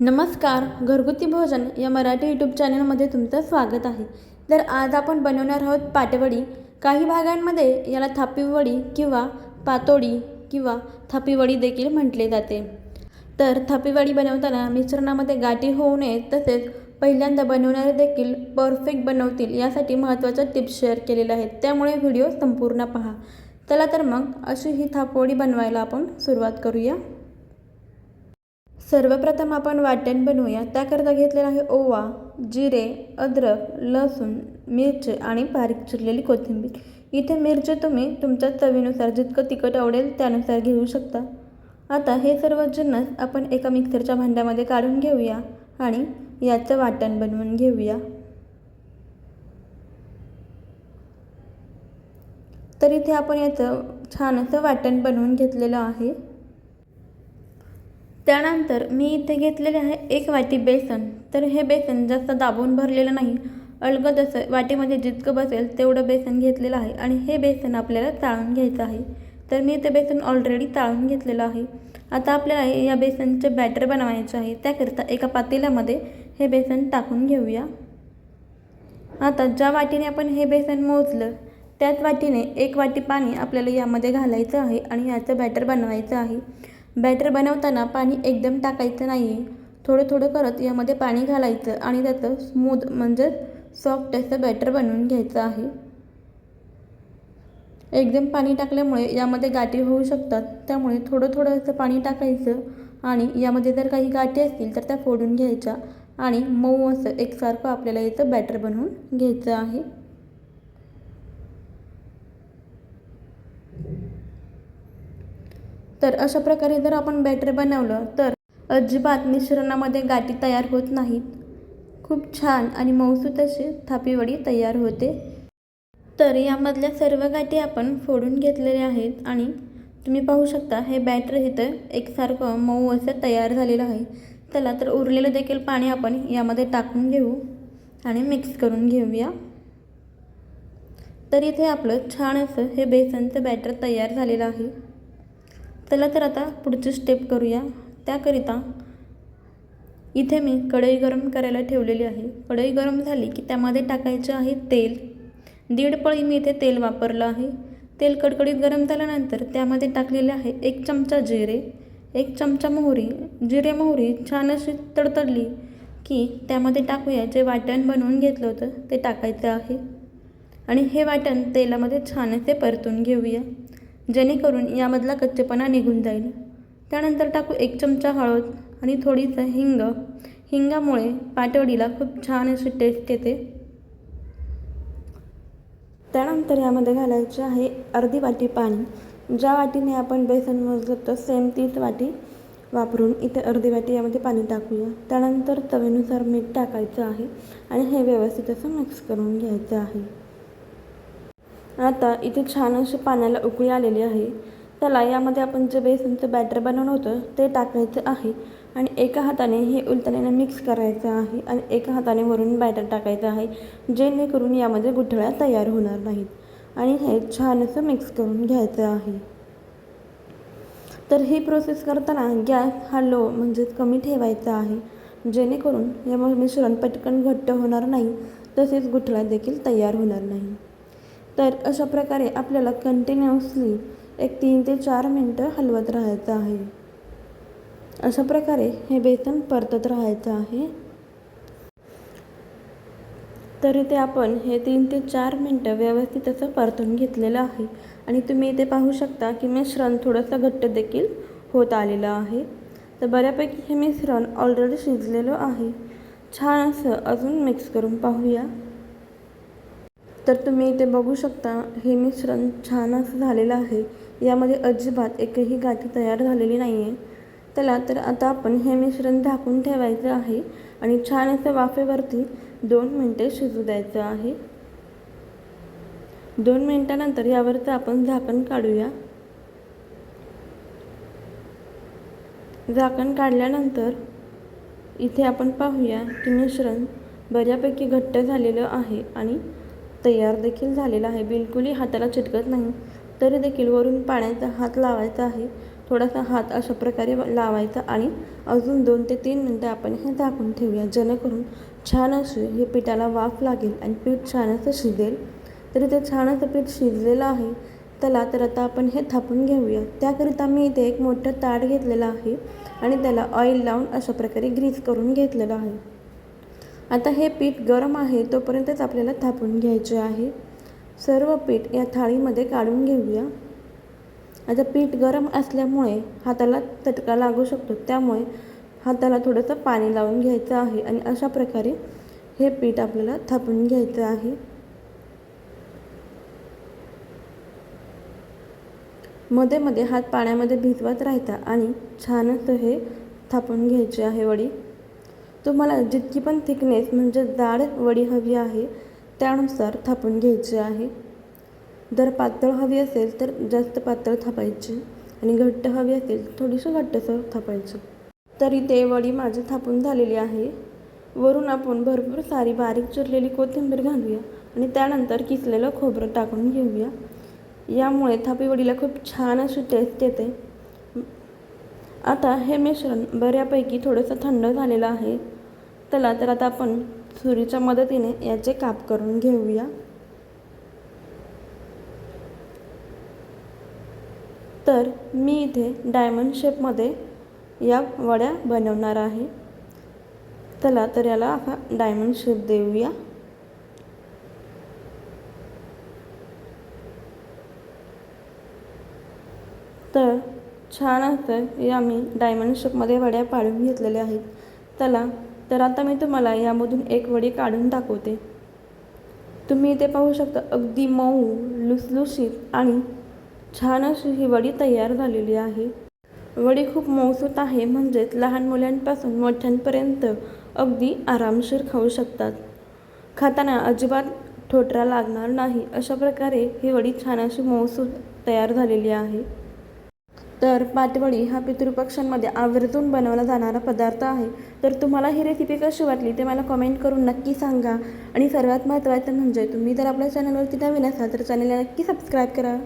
नमस्कार घरगुती भोजन या मराठी यूट्यूब चॅनलमध्ये तुमचं स्वागत आहे. तर आज आपण बनवणार आहोत पाटवडी. काही भागांमध्ये याला थापीवडी किंवा पातोडी किंवा थापीवडी देखील म्हटले जाते. तर थापीवडी बनवताना मिश्रणामध्ये गाठी होऊ नये तसेच पहिल्यांदा बनवणारे देखील परफेक्ट बनवतील यासाठी महत्त्वाच्या टिप्स शेअर केलेल्या आहेत. त्यामुळे व्हिडिओ संपूर्ण पहा. चला तर मग अशी ही थापवडी बनवायला आपण सुरुवात करूया. सर्वप्रथम आपण वाटण बनवूया. त्याकरता घेतलेला आहे ओवा जिरे अद्रक लसूण मिरची आणि बारीक चिरलेली कोथिंबीर. इथे मिरची तुम्ही तुमच्या चवीनुसार जितकं तिखट आवडेल त्यानुसार घेऊ शकता. आता हे सर्व जिन्नस आपण एका मिक्सरच्या भांड्यामध्ये काढून घेऊया आणि याचं वाटण बनवून घेऊया. तर इथे आपण याचं छान असं वाटण बनवून घेतलेलं आहे. त्यानंतर मी इथे घेतलेले आहे एक वाटी बेसन. तर हे बेसन जास्त दाबून भरलेलं नाही. अलगद असं वाटीमध्ये जितकं बसेल तेवढं बेसन घेतलेलं आहे आणि हे बेसन आपल्याला चाळून घ्यायचं आहे. तर मी इथे बेसन ऑलरेडी चाळून घेतलेलं आहे. आता आपल्याला या बेसनचे बॅटर बनवायचे आहे. त्याकरिता एका पातेल्यामध्ये हे बेसन टाकून घेऊया. आता ज्या वाटीने आपण हे बेसन मोजलं त्याच वाटीने एक वाटी पाणी आपल्याला यामध्ये घालायचं आहे आणि याचं बॅटर बनवायचं आहे. बॅटर बनवताना पाणी एकदम टाकायचं नाही आहे थोडं थोडं करत यामध्ये पाणी घालायचं आणि त्याचं स्मूद म्हणजेच सॉफ्ट असं बॅटर बनवून घ्यायचं आहे. एकदम पाणी टाकल्यामुळे यामध्ये गाठी होऊ शकतात. त्यामुळे थोडं थोडं असं पाणी टाकायचं आणि यामध्ये जर काही गाठी असतील तर त्या फोडून घ्यायच्या आणि मऊ असं एकसारखं आपल्याला याचं बॅटर बनवून घ्यायचं आहे. तर अशा प्रकारे जर आपण बॅटर बनवलं तर अजिबात मिश्रणामध्ये गाठी तयार होत नाहीत. खूप छान आणि मऊसूत अशी थापीवडी तयार होते. तर यामधल्या सर्व गाठी आपण फोडून घेतलेल्या आहेत आणि तुम्ही पाहू शकता हे बॅटर इथं एकसारखं मऊ असं तयार झालेलं आहे. चला तर उरलेलं देखील पाणी आपण यामध्ये टाकून घेऊ आणि मिक्स करून घेऊया. तर इथे आपलं छान असं हे बेसनचं बॅटर तयार झालेलं आहे. चला तर आता पुढची स्टेप करूया. त्याकरिता इथे मी कढई गरम करायला ठेवलेली आहे. कढई गरम झाली की त्यामध्ये टाकायचे आहे तेल. दीड पळी मी इथे तेल वापरलं आहे. तेल कडकडीत गरम झाल्यानंतर त्यामध्ये टाकलेले आहे एक चमचा जिरे एक चमचा मोहरी. जिरे मोहरी छान अशी तडतडली की त्यामध्ये टाकूया. जे वाटण बनवून घेतलं होतं ते टाकायचं आहे. आणि हे वाटण तेलामध्ये छान असे परतून घेऊया. जेणेकरून यामधला कच्चेपणा निघून जाईल. त्यानंतर टाकू एक चमचा हळद आणि थोडीसं हिंग. हिंगामुळे पाटवडीला खूप छान अशी टेस्ट येते. त्यानंतर यामध्ये घालायचे आहे अर्धी वाटी पाणी. ज्या वाटीने आपण बेसन मोजलं तर सेम तीच वाटी वापरून इथे अर्धी वाटी यामध्ये पाणी टाकूया. त्यानंतर तवेनुसार मीठ टाकायचं आहे आणि हे व्यवस्थित असं मिक्स करून घ्यायचं आहे. आता इथे छान अशी पाण्याला उकळी आलेली आहे. त्याला यामध्ये आपण जे बेसनचं बॅटर बनवलं होतं ते टाकायचं आहे आणि एका हाताने हे उलटण्याने मिक्स करायचं आहे आणि एका हाताने वरून बॅटर टाकायचं आहे जेणेकरून यामध्ये गुठळ्या तयार होणार नाहीत. आणि हे छान असं मिक्स करून घ्यायचं आहे. तर ही प्रोसेस करताना गॅस हा लो म्हणजेच कमी ठेवायचा आहे. जेणेकरून यामुळे मिश्रण पटकन घट्ट होणार नाही तसेच गुठळ्या देखील तयार होणार नाही. तर अशा प्रकारे आपल्याला कंटिन्युअसली एक तीन ते चार मिनटं हलवत राहायचं आहे. अशा प्रकारे हे बेसन परतत राहायचं आहे. तर इथे आपण हे तीन ते चार मिनटं व्यवस्थित असं परतून घेतलेलं आहे. आणि तुम्ही इथे पाहू शकता की मिश्रण थोडंसं घट्ट देखील होत आलेलं आहे. तर बऱ्यापैकी हे मिश्रण ऑलरेडी शिजलेलं आहे. छान असं अजून मिक्स करून पाहूया. तर तुम्ही इथे बघू शकता हे मिश्रण छान असं झालेलं आहे. यामध्ये अजिबात एकही गाठी तयार झालेली नाही आहे त्याला तर आता आपण हे मिश्रण झाकून ठेवायचं आहे आणि छान असं वाफेवरती दोन मिनटे शिजू द्यायचं आहे. दोन मिनटानंतर यावरचं आपण झाकण काढूया. झाकण काढल्यानंतर इथे आपण पाहूया की मिश्रण बऱ्यापैकी घट्ट झालेलं आहे आणि तयार देखील झालेला आहे. बिलकुलही हाताला चिटकत नाही. तरी देखील वरून पाण्याचा हात लावायचा आहे. थोडासा हात अशा प्रकारे लावायचा आणि अजून दोन ते तीन मिनटं आपण हे झाकून ठेवूया. जेणेकरून छान असे हे पिठाला वाफ लागेल आणि पीठ छान असं शिजेल. तरी ते छान असं पीठ शिजलेलं आहे. त्याला तर आता आपण हे थापून घेऊया. त्याकरिता मी इथे एक मोठं ताट घेतलेलं आहे आणि त्याला ऑइल लावून अशा प्रकारे ग्रीस करून घेतलेलं आहे. आता हे पीठ गरम आहे तोपर्यंतच आपल्याला थापून घ्यायचे आहे. सर्व पीठ या थाळीमध्ये काढून घेऊया. आता पीठ गरम असल्यामुळे हाताला चटका लागू शकतो त्यामुळे हाताला थोडंसं पाणी लावून घ्यायचं आहे आणि अशा प्रकारे हे पीठ आपल्याला थापून घ्यायचं आहे. मध्ये मध्ये हात पाण्यामध्ये भिजवत राहायचा आणि छान असं हे थापून घ्यायचे आहे वडी. तुम्हाला जितकी पण थिकनेस म्हणजे जाड वडी हवी आहे त्यानुसार थापून घ्यायची आहे. जर पातळ हवी असेल तर जास्त पातळ थापायची आणि घट्ट हवी असेल थोडीशी घट्टसर थापायची. तरी ते वडी माझी थापून झालेली आहे. वरून आपण भरपूर सारी बारीक चिरलेली कोथिंबीर घालूया आणि त्यानंतर किसलेलं खोबरं टाकून घेऊया. यामुळे थापी वडीला खूप छान अशी टेस्ट येते. आता हे मिश्रण बऱ्यापैकी थोडंसं थंड झालेलं आहे. त्याला तर आता आपण सुरीच्या मदतीने याचे काप करून घेऊया. तर मी इथे डायमंड शेपमध्ये या वड्या बनवणार आहे. चला तर याला हा डायमंड शेप देऊया. तर छान असं या मी डायमंड शेपमध्ये वड्या पाडून घेतलेल्या आहेत. त्याला तर आता मी तुम्हाला यामधून एक वडी काढून दाखवते. तुम्ही इथे पाहू शकता अगदी मऊ लुसलुशीत आणि छान अशी ही वडी तयार झालेली आहे. वडी खूप मौसूत आहे म्हणजेच लहान मुलांपासून मोठ्यांपर्यंत अगदी आरामशीर खाऊ शकतात. खाताना अजिबात ठोटरा लागणार नाही. अशा प्रकारे ही वडी छान अशी मौसूत तयार झालेली आहे. तर पाटवडी हा पितृपक्षांमध्ये आवर्जून बनवला जाणारा पदार्थ आहे. तर तुम्हाला ही रेसिपी कशी वाटली ते मला कमेंट करून नक्की सांगा. आणि सर्वात महत्त्वाचं म्हणजे तुम्ही जर आपल्या चॅनलवरती नवीन असाल तर चॅनलला नक्की सबस्क्राईब करा.